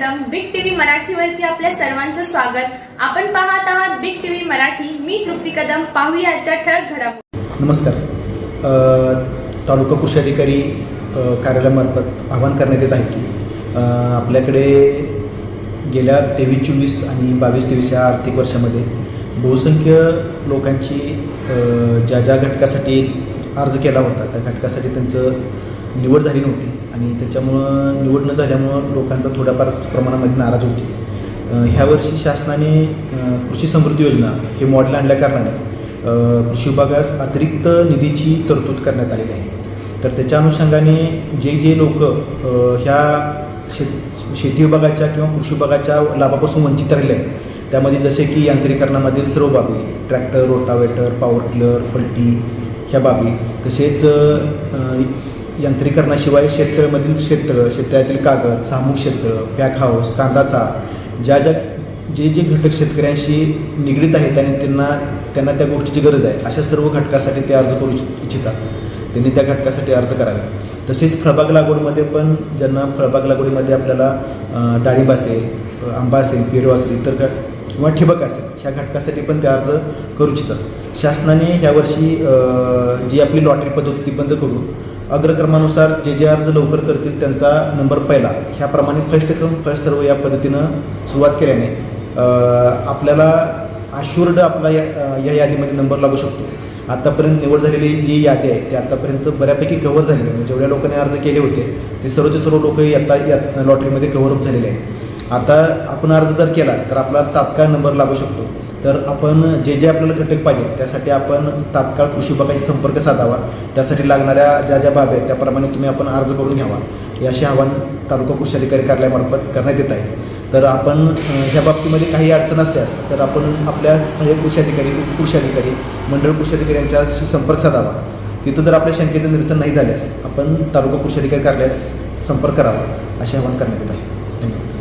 मराठीवरती आपल्या सर्वांचं स्वागत. आपण पाहत आहात बिग टीव्ही मराठी. मी तृप्ती कदम. पाहूया आजच्या ठळक घडामोडी. नमस्कार. तालुका कृषी अधिकारी कार्यालयामार्फत आवाहन करण्यात येत आहे की आपल्याकडे गेल्या तेवीस चोवीस आणि बावीस तेवीस या आर्थिक वर्षामध्ये बहुसंख्य लोकांची ज्या ज्या घटकासाठी अर्ज केला होता त्या घटकासाठी त्यांचं निवड झाली नव्हती. आणि त्याच्यामुळं निवड न झाल्यामुळं लोकांचा थोड्याफार प्रमाणामध्ये नाराज होती. ह्यावर्षी शासनाने कृषी समृद्धी योजना हे मॉडेल आणल्याकारणाने कृषी विभागास अतिरिक्त निधीची तरतूद करण्यात आलेली आहे. तर त्याच्या अनुषंगाने जे जे लोक ह्या शेत शेती विभागाच्या किंवा कृषी विभागाच्या लाभापासून वंचित राहिले आहेत त्यामध्ये जसे की यांत्रिकरणामधील सर्व बाबी ट्रॅक्टर रोटावेटर पॉवर टिलर पलटी ह्या बाबी तसेच यंत्रीकरणाशिवाय शेततळमधील क्षेत्र शेततळ्यातील कागद सामूहिक क्षेत्र पॅक हाऊस कांदाचा ज्या ज्या जे जे घटक शेतकऱ्यांशी निगडीत आहेत आणि त्यांना त्यांना त्या गोष्टीची गरज आहे अशा सर्व घटकासाठी ते अर्ज करू इच्छितात. त्यांनी त्या घटकासाठी अर्ज करावे. तसेच फळबाग लागवडमध्ये पण ज्यांना फळबाग लागवडीमध्ये आपल्याला डाळिंब असेल आंबा असेल पेरू असेल इतर घट किंवा ठिबक असेल ह्या घटकासाठी पण ते अर्ज करू इच्छितात. शासनाने ह्यावर्षी जी आपली लॉटरी पद्धत ती बंद करून अग्रक्रमानुसार जे जे अर्ज लवकर करतील त्यांचा नंबर पहिला. ह्याप्रमाणे फर्स्ट कम फर्स्ट सर्व या पद्धतीनं सुरुवात केल्याने आपल्याला अश्युर्ड आपला या या यादीमध्ये नंबर लागू शकतो. आत्तापर्यंत निवड झालेली जी यादी आहे ती आत्तापर्यंत बऱ्यापैकी कव्हर झालेली आहे. म्हणजे जेवढ्या लोकांनी अर्ज केले होते ते सर्वचे सर्व लोक आता या लॉटरीमध्ये कव्हरअप झालेले आहेत. आता आपण अर्ज जर केला तर आपला तात्काळ नंबर लागू शकतो. तर आपण जे जे आपल्याला घटक पाहिजे त्यासाठी आपण तात्काळ कृषी विभागाशी संपर्क साधावा. त्यासाठी लागणाऱ्या ज्या ज्या बाबी आहेत त्याप्रमाणे तुम्ही आपण अर्ज करून घ्यावा. हे असे आव्हान तालुका कृषी अधिकारी कार्यालयामार्फत करण्यात येत आहे. तर आपण ह्या बाबतीमध्ये काही अडचण असल्यास तर आपण आपल्या सहाय्यक कृषी अधिकारी कृषी अधिकारी मंडळ कृषी अधिकारी यांच्याशी संपर्क साधावा. तिथं जर आपल्या शंकेचं निरसन नाही झाल्यास आपण तालुका कृषी अधिकारी कार्यालयास संपर्क करावा असे आवाहन करण्यात येत आहे. धन्यवाद.